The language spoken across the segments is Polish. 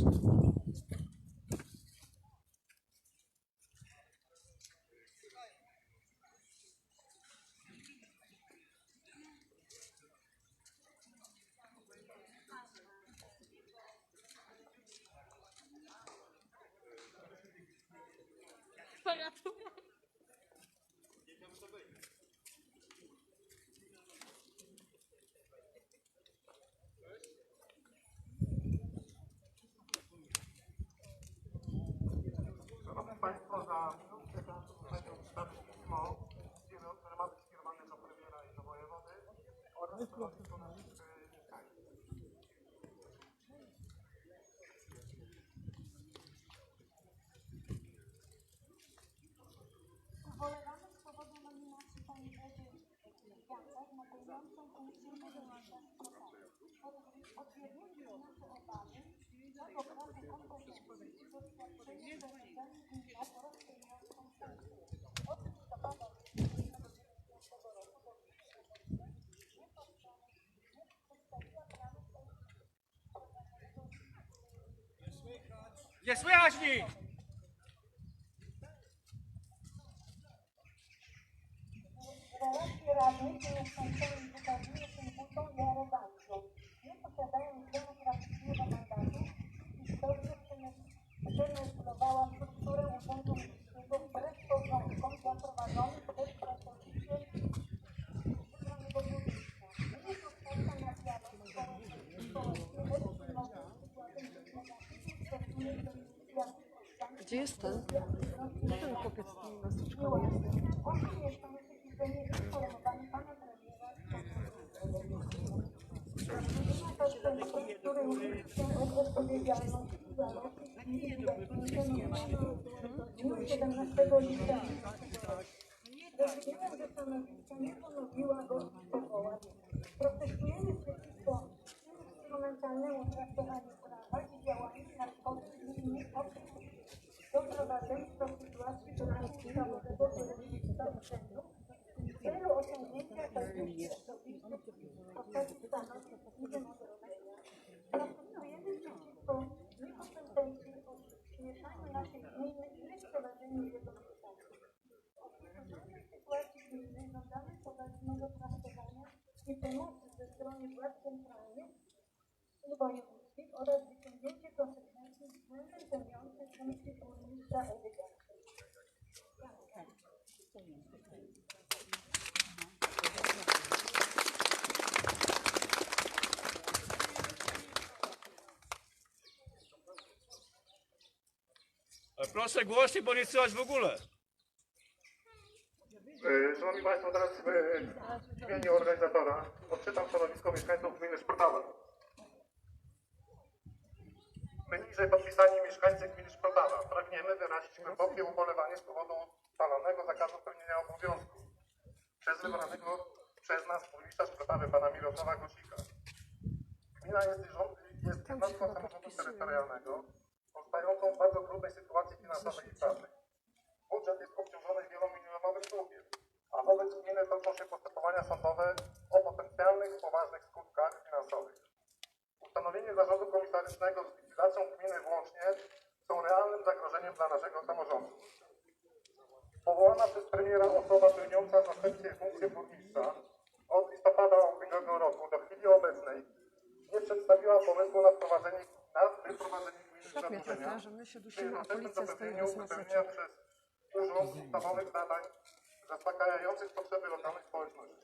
Szanowni Państwo, za minutkę czasu będzie przedstawić pismo, które ma być skierowane do premiera i do wojewody oraz stanowisko naszych e, mieszkańców. Ubolewamy z powodu nominacji pani Ewy Kwiatek na pełniącą funkcję dyrektora szpitala. Potwierdzili nasze obawy co do braku kompetencji doświadczenia w zarządzaniu gminą oraz pełniącą funkcję. Od listopada 2019 roku do nie powstanie nie przedstawiła planu Nie słychać nic! Relacje radnych z mieszkańcami wykazuje się dużą artista. Odpowiedzialność 这个品种的多肉，你得到的是。Proszę głośniej, bo nie słychać w ogóle. E, Szanowni Państwo, teraz e, w imieniu organizatora odczytam stanowisko mieszkańców gminy Szprotala. My niżej podpisani mieszkańcy gminy Szprotala pragniemy wyrazić głębokie ubolewanie z powodu ustalonego zakazu pełnienia obowiązków przez wybranego przez nas burmistrza Szprotawy pana Mirosława Gosika. Gmina jest, rząd, jest jednostką samorządu terytorialnego w bardzo trudnej sytuacji finansowej i prawnej. Budżet jest obciążony wielomilionowym długiem, a wobec gminy toczą się postępowania sądowe o potencjalnych, poważnych skutkach finansowych. Ustanowienie zarządu komisarycznego z likwidacją gminy włącznie są realnym zagrożeniem dla naszego samorządu. Powołana przez premiera osoba pełniąca następnie funkcję burmistrza od listopada ubiegłego roku do chwili obecnej nie przedstawiła pomysłu na wprowadzenie, na wyprowadzenie Tak mnie trafia, że my się dusimy, a policja stoi zapewnieniu bez maseczek. przez urząd ustawowych zadań zaspokajających potrzeby lokalnych społeczności.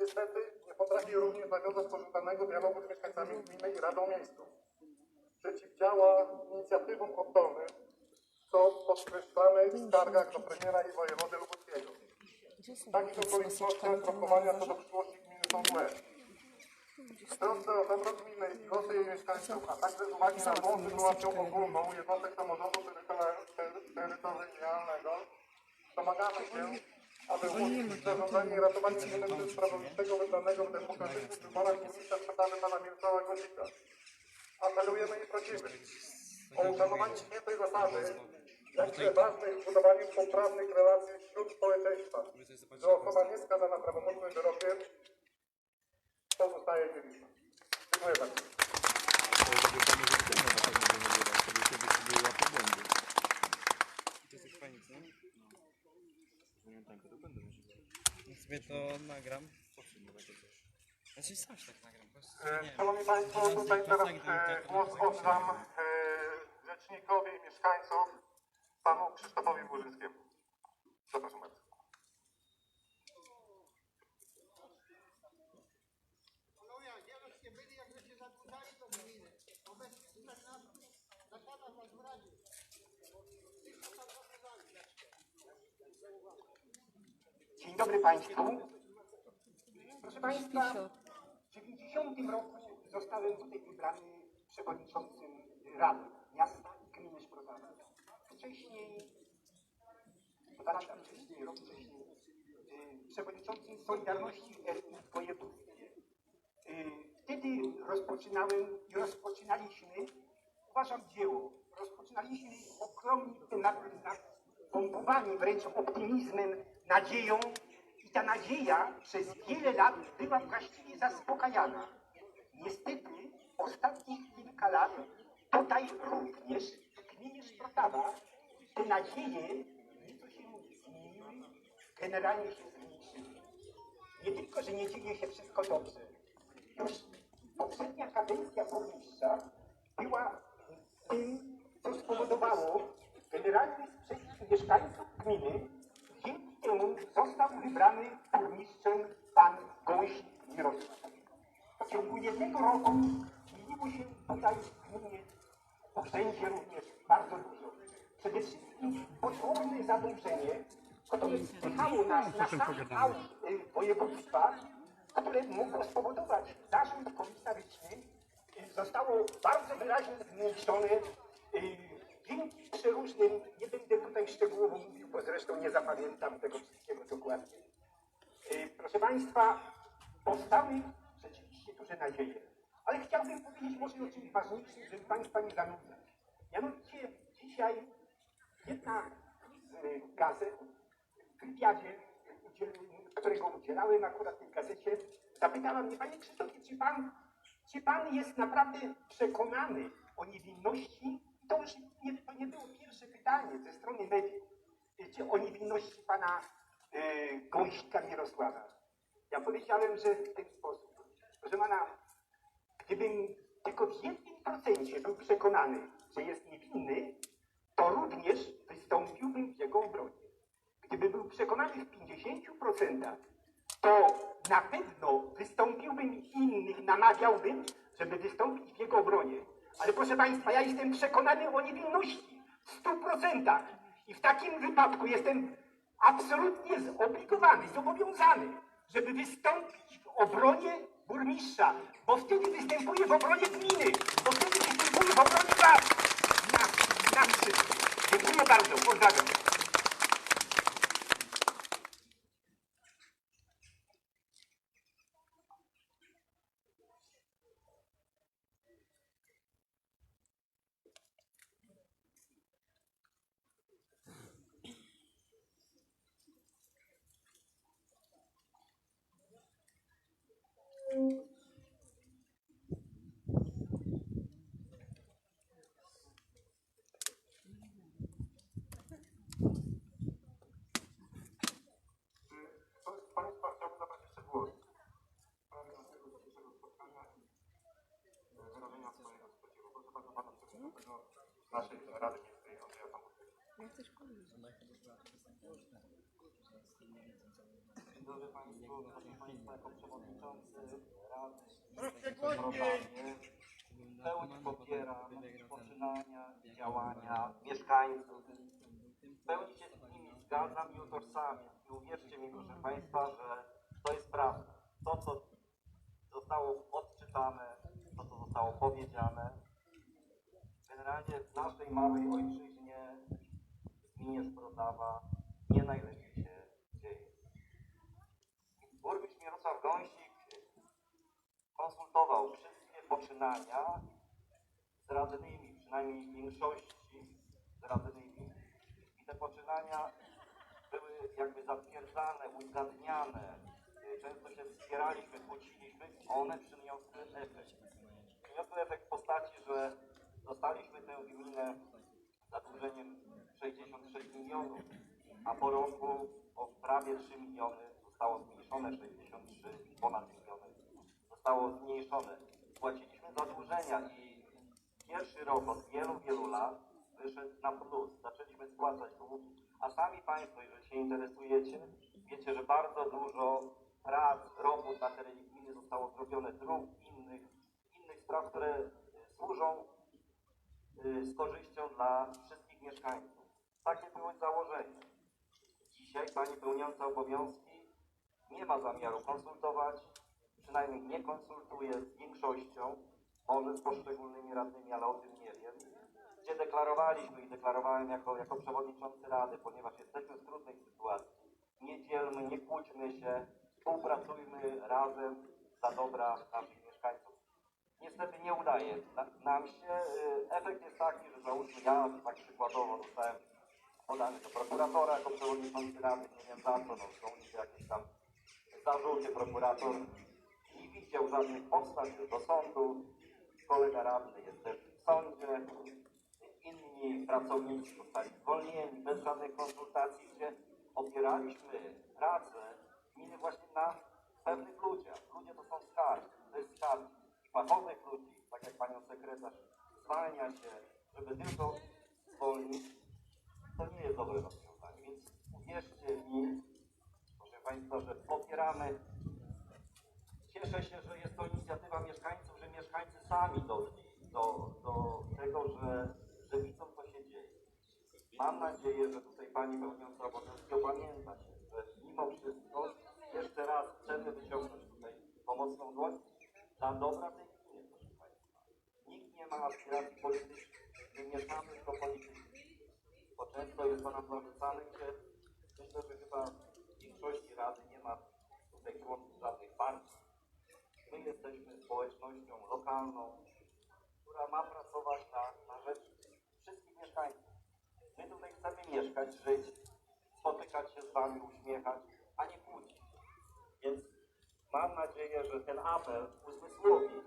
Niestety nie potrafi również nawiązać pożądanego dialogu z mieszkańcami gminy i Radą Miejską. Przeciwdziała inicjatywom oddolnym, co podkreślamy w skargach do premiera i wojewody lubuskiego. Takich okolicznościach maseczkami? Ten na rokowania co do przyszłości gminy są złe. W trosce o dobro gminy i losy jej mieszkańców, a także z uwagi na tą sytuację ogólną jednostek samorządu terytorial- ter- terytorialnego domagamy się, aby umożliwić zarządzanie i ratowanie gminy przez prawowitego wybranego w demokratycznych wyborach burmistrza pana Mirosława Gosika. Apelujemy i prosimy o uszanowanie świętej zasady, jakże ważnej w budowaniu poprawnych relacji wśród społeczeństwa, że osoba nieskazana prawomocnym wyrokiem to zostaje. Dziękuję bardzo. Sobie to nagram. Ja sam się tak nagram. E, szanowni Państwo, tutaj teraz głos oddam e, rzecznikowi mieszkańców, panu Krzysztofowi Burzyńskiemu. Zapraszam bardzo. Dzień dobry Państwu. Proszę Państwa, w 90 roku zostałem tutaj wybrany przewodniczącym Rady Miasta i Gminy Szprotawa. Wcześniej, dwa lata wcześniej, rok wcześniej, y, przewodniczącym Solidarności RP w województwie. Y, Wtedy rozpoczynałem i rozpoczynaliśmy, uważam dzieło, rozpoczynaliśmy ogromny temat, pompowany wręcz optymizmem, nadzieją i ta nadzieja przez wiele lat była właściwie zaspokajana. Niestety ostatnich kilka lat tutaj również w gminie Szprotawa te nadzieje nieco się zmieniły, generalnie się zmniejszyły. Nie tylko, że nie dzieje się wszystko dobrze. Już poprzednia kadencja burmistrza była tym, co spowodowało generalny sprzeciw mieszkańców gminy. Dzięki temu został wybrany burmistrzem pan Gość Mirosław. W ciągu jednego roku zmieniło się tutaj w gminie w urzędzie również bardzo dużo. Przede wszystkim potworne zadłużenie, które spychało nas na sam aut y, województwa, które mogło spowodować zarząd komisaryczny y, zostało bardzo wyraźnie zmniejszone dzięki przeróżnym, nie będę tutaj szczegółowo mówił, bo zresztą nie zapamiętam tego wszystkiego dokładnie. Y, Proszę Państwa, powstały rzeczywiście duże nadzieje. Ale chciałbym powiedzieć może o czymś ważniejszym, żeby Państwa nie zanudzać. Mianowicie dzisiaj jedna z y, gazet w wywiadzie, którego udzielałem akurat tej gazecie, zapytała mnie, Panie Krzysztofie, czy Pan, czy Pan jest naprawdę przekonany o niewinności? I to już nie, to nie było pierwsze pytanie ze strony mediów, czy o niewinności Pana y, Gośtka Mirosława. Ja powiedziałem, że w ten sposób, proszę Pana, gdybym tylko w jednym procencie był przekonany, że jest niewinny, to również wystąpiłbym w jego obronie. Gdyby był przekonany w 50%, to na pewno wystąpiłbym innych, namawiałbym, żeby wystąpić w jego obronie. Ale proszę Państwa, ja jestem przekonany o niewinności w 100%. I w takim wypadku jestem absolutnie zobligowany, zobowiązany, żeby wystąpić w obronie burmistrza, bo wtedy występuję w obronie gminy, bo wtedy występuję w obronie was, nas, nas. Dziękuję bardzo, pozdrawiam. Kto z Państwa chciałby zabrać jeszcze głos? w sprawie naszego dzisiejszego spotkania i e, wyrażenia swojego sprzeciwu. Proszę bardzo Pana Przewodniczącego naszej Rady Miejskiej Andrzeja Samochodu. Dzień dobry Państwu, proszę Państwa, jako przewodniczący Rady w pełni popieram poczynania i działania mieszkańców. W pełni się z nimi zgadzam i utożsamiam. I uwierzcie mi, proszę Państwa, że to jest prawda. To, co zostało odczytane, to, co zostało powiedziane, generalnie w naszej małej ojczyźnie, w gminie Szprotawa, nie najlepiej się dzieje. Mirosław Gąsik konsultował wszystkie poczynania z radnymi, przynajmniej większości z radnymi i te poczynania były jakby zatwierdzane, uzgadniane. Często się wspieraliśmy, kłóciliśmy, one przyniosły efekt. Przyniosły efekt w postaci, że dostaliśmy tę gminę zadłużeniem 66 milionów, a po roku o prawie 3 miliony zostało zmniejszone 63 ponad miliony. Zostało zmniejszone. Płaciliśmy zadłużenia i pierwszy rok od wielu, wielu lat wyszedł na plus. Zaczęliśmy spłacać długi. A sami Państwo, jeżeli się interesujecie, wiecie, że bardzo dużo prac, robót na terenie gminy zostało zrobione, dróg, innych, innych spraw, które służą y, z korzyścią dla wszystkich mieszkańców. Takie były założenia. Dzisiaj Pani pełniąca obowiązki nie ma zamiaru konsultować, przynajmniej nie konsultuje z większością, może z poszczególnymi radnymi, ale o tym nie wiem, gdzie deklarowaliśmy i deklarowałem jako, jako przewodniczący Rady, ponieważ jesteśmy w trudnej sytuacji. Nie dzielmy, nie kłóćmy się, współpracujmy razem dla dobra naszych mieszkańców. Niestety nie udaje na, nam się. y, Efekt jest taki, że załóżmy ja tak przykładowo zostałem podany do prokuratora jako przewodniczący Rady, nie wiem za co, no są jakieś tam zarzuty, prokurator nie widział żadnych podstaw do sądu, kolega radny jest też w sądzie, inni pracownicy zostali zwolnieni bez żadnych konsultacji, gdzie opieraliśmy pracę gminy właśnie na pewnych ludziach. Ludzie to są skargi, to jest. Fachowych ludzi, tak jak panią sekretarz, zwalnia się, żeby tylko zwolnić, to nie jest dobre rozwiązanie. Więc uwierzcie mi, Państwa, że popieramy. Cieszę się, że jest to inicjatywa mieszkańców, że mieszkańcy sami doszli do, do tego, że, że widzą, co się dzieje. Mam nadzieję, że tutaj Pani pełniąca obowiązki opamięta się, że mimo wszystko jeszcze raz chcemy wyciągnąć tutaj pomocną dłoń dla dobra tej gminy, proszę Państwa. Nikt nie ma aspiracji politycznych, nie mieszamy tylko polityki, bo często jest to nam zarzucane, gdzie myślę, że chyba w większości Rady nie ma tutaj członków żadnych partii. My jesteśmy społecznością lokalną, która ma pracować na, na rzecz wszystkich mieszkańców. My tutaj chcemy mieszkać, żyć, spotykać się z Wami, uśmiechać, a nie kłócić. Więc mam nadzieję, że ten apel uzmysłowi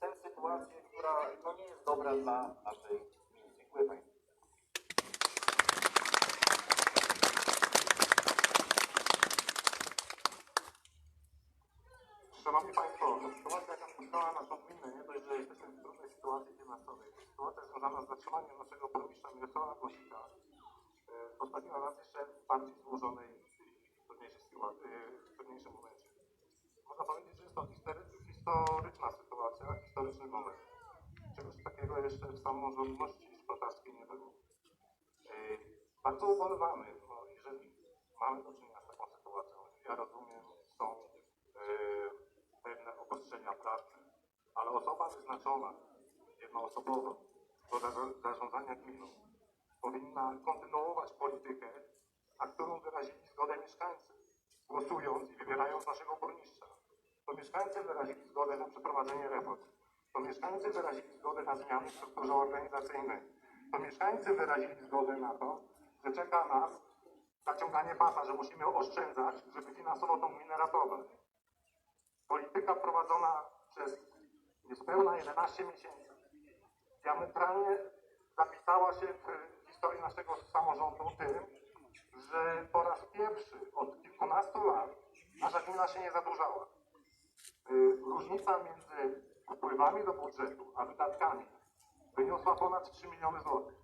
tę sytuację, która no, nie jest dobra dla naszej gminy. Dziękuję Państwu. Szanowni Państwo, sytuacja jaka spotkała naszą gminę, nie dość, że jesteśmy w trudnej sytuacji finansowej. Sytuacja związana z zatrzymaniem naszego burmistrza Mirosława Głosika e, postawiła nas jeszcze w bardziej złożonej i trudniejszej sytuacji, w trudniejszym momencie. Można powiedzieć, że jest to history- historyczna sytuacja, historyczny moment. Czegoś takiego jeszcze w samorządności szkotarskiej nie było. E, Bardzo ubolewamy, no, jeżeli mamy do czynienia z taką sytuacją. Ja rozumiem, są e, pewne obostrzenia prawne, ale osoba wyznaczona jednoosobowo do zarządzania gminą powinna kontynuować politykę, na którą wyrazili zgodę mieszkańcy, głosując i wybierając naszego burmistrza. To mieszkańcy wyrazili zgodę na przeprowadzenie reform. To mieszkańcy wyrazili zgodę na zmiany w strukturze organizacyjnej. To mieszkańcy wyrazili zgodę na to, że czeka nas zaciąganie pasa, że musimy oszczędzać, żeby finansowo tą gminę ratować. Polityka prowadzona przez niespełna 11 miesięcy diametralnie zapisała się w historii naszego samorządu tym, że po raz pierwszy od kilkunastu lat nasza gmina się nie zadłużała. Y, Różnica między wpływami do budżetu a wydatkami wyniosła ponad 3 miliony złotych.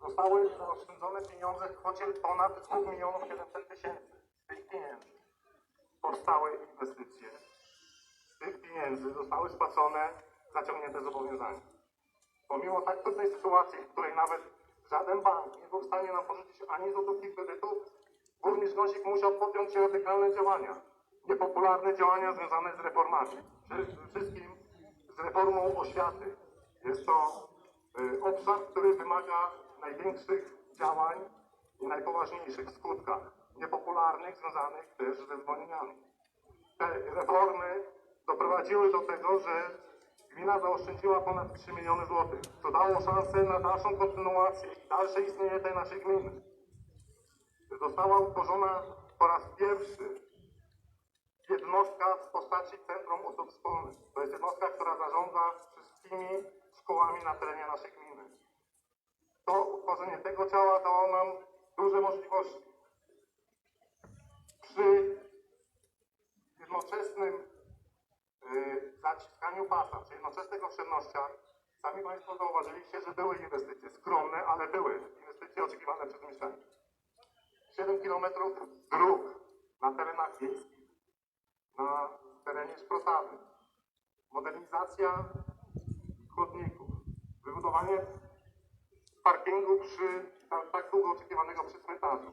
Zostały zaoszczędzone pieniądze w kwocie ponad 2 milionów 700 tysięcy. Tych pieniędzy powstały inwestycje. Z tych pieniędzy zostały spłacone zaciągnięte zobowiązania. Pomimo tak trudnej sytuacji, w której nawet żaden bank nie był w stanie nam pożyczyć ani złotówki kredytu, burmistrz Gąsik musiał podjąć radykalne działania. Niepopularne działania związane z reformami. Przede wszystkim z reformą oświaty. Jest to y, obszar, który wymaga największych działań i najpoważniejszych skutkach. Niepopularnych, związanych też ze zwolnieniami. Te reformy doprowadziły do tego, że gmina zaoszczędziła ponad 3 miliony złotych, co dało szansę na dalszą kontynuację i dalsze istnienie tej naszej gminy. Została utworzona po raz pierwszy jednostka w postaci Centrum Usług Wspólnych. To jest jednostka, która zarządza wszystkimi szkołami na terenie naszej gminy. To utworzenie tego ciała dało nam duże możliwości. przy jednoczesnym zaciskaniu pasa, przy jednoczesnych oszczędnościach, sami Państwo zauważyliście, że były inwestycje, skromne, ale były inwestycje oczekiwane przez mieszkańców. 7 kilometrów dróg na terenach wiejskich, na terenie Szprotawy, modernizacja chodników, wybudowanie parkingu przy tak, tak długo oczekiwanego przy cmentarzu,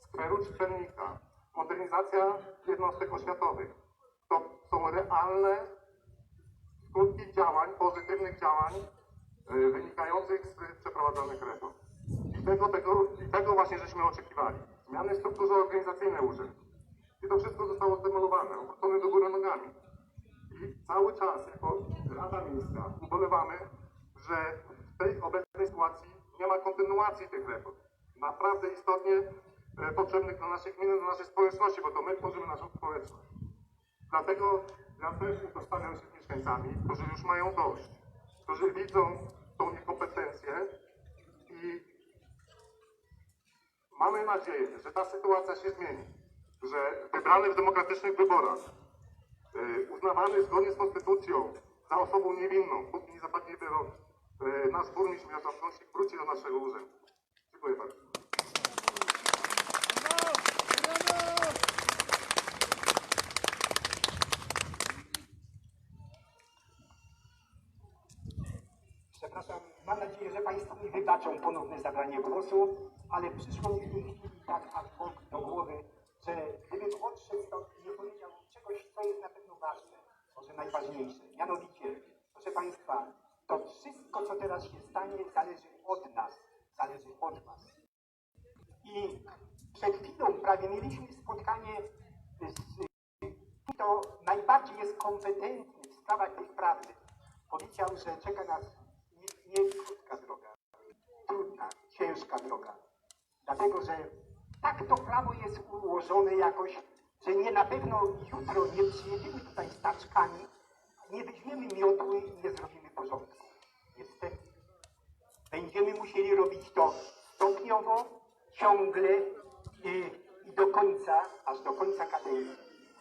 skweru czytelnika, modernizacja jednostek oświatowych. Są realne skutki działań, pozytywnych działań y, wynikających z przeprowadzonych reform. I tego, tego, I tego właśnie żeśmy oczekiwali. Zmiany w strukturze organizacyjnej urzędu. I to wszystko zostało zdemolowane, obrócone do góry nogami. I cały czas jako Rada Miejska ubolewamy, że w tej obecnej sytuacji nie ma kontynuacji tych reform. Naprawdę istotnie e, potrzebnych dla naszej gminy, dla naszej społeczności, bo to my tworzymy naszą społeczność. Dlatego ja też utożsamiam się mieszkańcami, którzy już mają dość, którzy widzą tą niekompetencję i mamy nadzieję, że ta sytuacja się zmieni, że wybrany w demokratycznych wyborach y, uznawany zgodnie z konstytucją za osobą niewinną, póki nie zapadnie wyrok, nasz burmistrz Kąsik wróci do naszego urzędu. Dziękuję bardzo. Przepraszam, mam nadzieję, że Państwo mi wybaczą ponowne zabranie głosu, ale przyszło mi w tej chwili tak ad hoc do głowy, że gdybym odszedł stąd i nie powiedział czegoś, co jest na pewno ważne, może najważniejsze, mianowicie, proszę Państwa, to wszystko, co teraz się stanie, zależy od nas, zależy od Was. I przed chwilą prawie mieliśmy spotkanie z kto najbardziej jest kompetentny w sprawach tych prawnych, powiedział, że czeka nas nie, nie krótka droga, trudna, ciężka droga. Dlatego, że tak to prawo jest ułożone jakoś, że nie na pewno jutro nie przyjedziemy taczkami, nie weźmiemy miotły i nie zrobimy porządku. Niestety. Będziemy musieli robić to stopniowo, ciągle i, i do końca, aż do końca kadencji.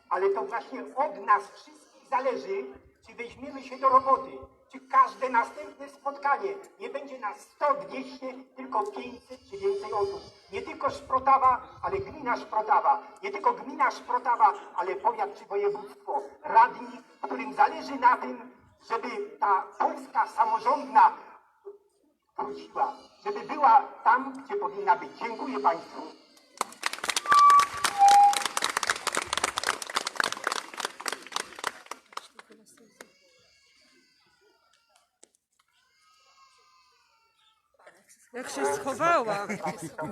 Ale to właśnie od nas wszystkich zależy, czy weźmiemy się do roboty, czy każde następne spotkanie nie będzie nas 100, 200, tylko 500 czy więcej osób. Nie tylko Szprotawa, ale gmina Szprotawa. Nie tylko gmina Szprotawa, ale powiat czy województwo. Radni, którym zależy na tym, żeby ta Polska samorządna wróciła, żeby była tam, gdzie powinna być. Dziękuję Państwu. Jak się schowała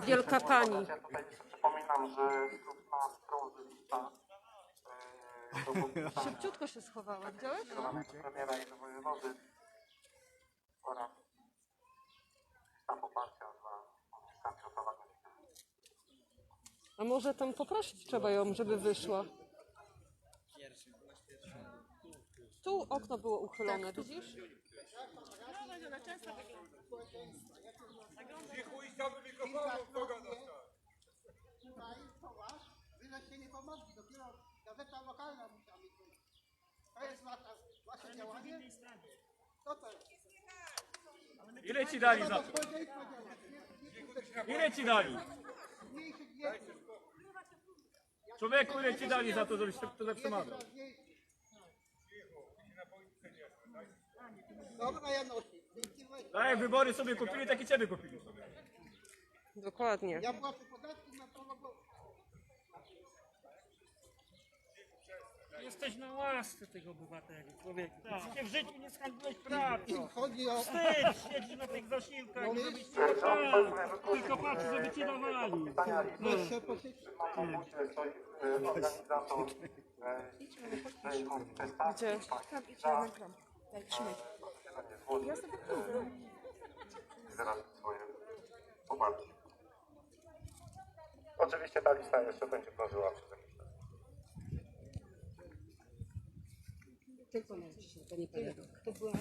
wielka pani. Ja tutaj przypominam, że nas krąży lista e, do podpisania Szybciutko się schowała, widziałeś? premiera i do wojewody oraz lista poparcia dla ministra Mirosława Kosika. A może tam poprosić trzeba ją, żeby wyszła. Tu okno było uchylone, widzisz? Tutaj kołasz, wy żeście nie pomogli, dopiero gazeta lokalna musiała mieć. To jest wasze działanie? Co to jest? Ile ci dali za to? Ile ci dali? Człowieku, ile ci dali za to, żebyś to, to zatrzymał? Dobra, ja noszę. Dzięki, Tak jak wybory sobie kupili, tak i ciebie kupili sobie. Dokładnie. Ja płacę podatki na to logo. Jesteś na łasce tych obywateli, człowieku. Ty w życiu nie skandujesz pracą. Chodzi o... Wstyd, siedzisz na tych zasiłkach, No, żebyś my- tylko tak, tylko patrz, żeby ci dawali. Proszę posiedzieć. Organizator. Gdzie? Pani Iza, e, e, wyrazić swoje poparcie. Oczywiście ta lista jeszcze będzie krążyła przez jakiś czas. To była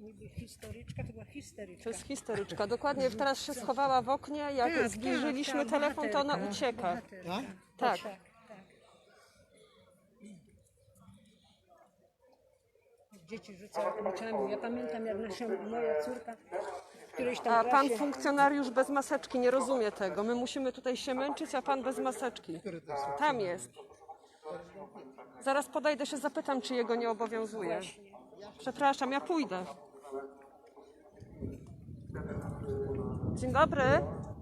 niby historyczka, to była histeryczka. To jest historyczka. Dokładnie teraz się schowała w oknie. Jak Tak, zbliżyliśmy tak, tak, telefon, to ona bohaterka, ucieka. Tak. tak. Dzieci rzucają kluczami. Ja pamiętam, jak nasza moja córka którejś tam A pan klasie... funkcjonariusz bez maseczki nie rozumie tego. My musimy tutaj się męczyć, a pan bez maseczki. Tam jest. Zaraz podejdę się zapytam, czy jego nie obowiązuje. Przepraszam, ja pójdę. Dzień dobry.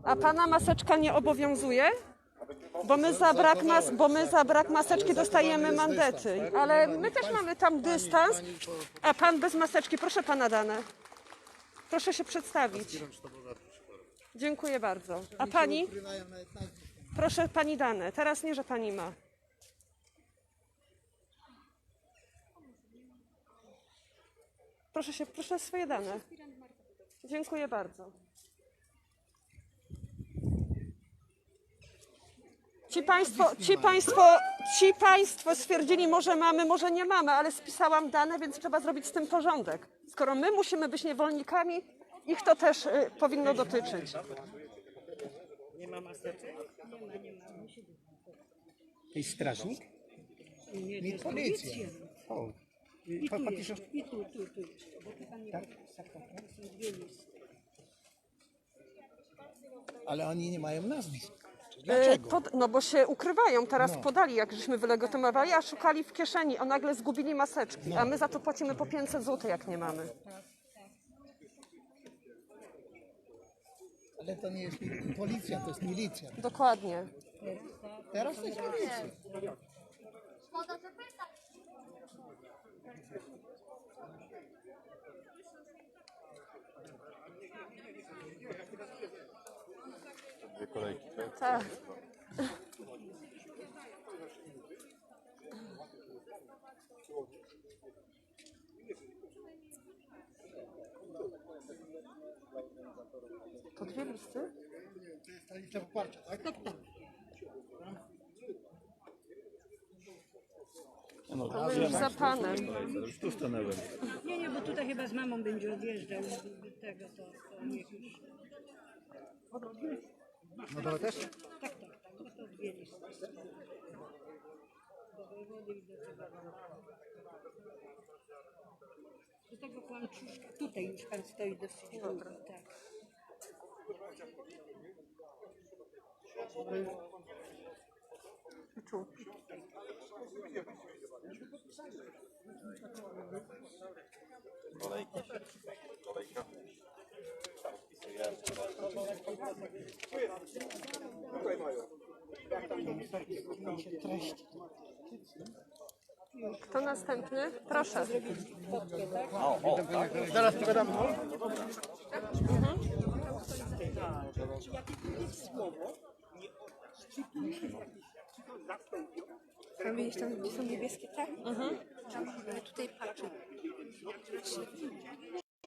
A pana maseczka nie obowiązuje? Bo my za brak, mas- bo my za brak maseczki dostajemy mandety. Ale my też mamy tam dystans. A pan bez maseczki, proszę pana dane. Proszę się przedstawić. Dziękuję bardzo. A pani? Proszę pani dane. Teraz nie, że pani ma. Proszę się, proszę swoje dane. Dziękuję bardzo. Ci państwo, ci państwo, ci państwo stwierdzili, może mamy, może nie mamy, ale spisałam dane, więc trzeba zrobić z tym porządek. Skoro my musimy być niewolnikami, ich to też y, powinno dotyczyć. Nie ma maseczek? To jest strażnik? Nie, to Nie, jest policja. policja. O. I tu jest, i tu, tu, tu. Bo tu pan nie Tak? tak, tak, tak. Są dwie listy. Ale oni nie mają nazwisk. Dlaczego? Pod, no bo się ukrywają, teraz podali, jak żeśmy wylegitymowali, a szukali w kieszeni, a nagle zgubili maseczki, a my za to płacimy po 500 zł, jak nie mamy. Ale to nie jest policja, to jest milicja. Dokładnie. Teraz to jest milicja. Tak. To dwie listy? To jest ta lista poparcia, tak? Tak, tak. To my już za panem. Nie, nie, bo tutaj chyba z mamą będzie odjeżdżał tego, to, to niech już... No to też? Tak, tak, tak, no to dwie listy. Do wojewody i do. Do tego kłamczuszka. Tutaj już pan stoi dosyć długo, tak. Tu. To następny? Proszę. Zaraz pogadamy. Tam widzisz, tam gdzie są niebieskie, tak? Tam e, tutaj patrzę.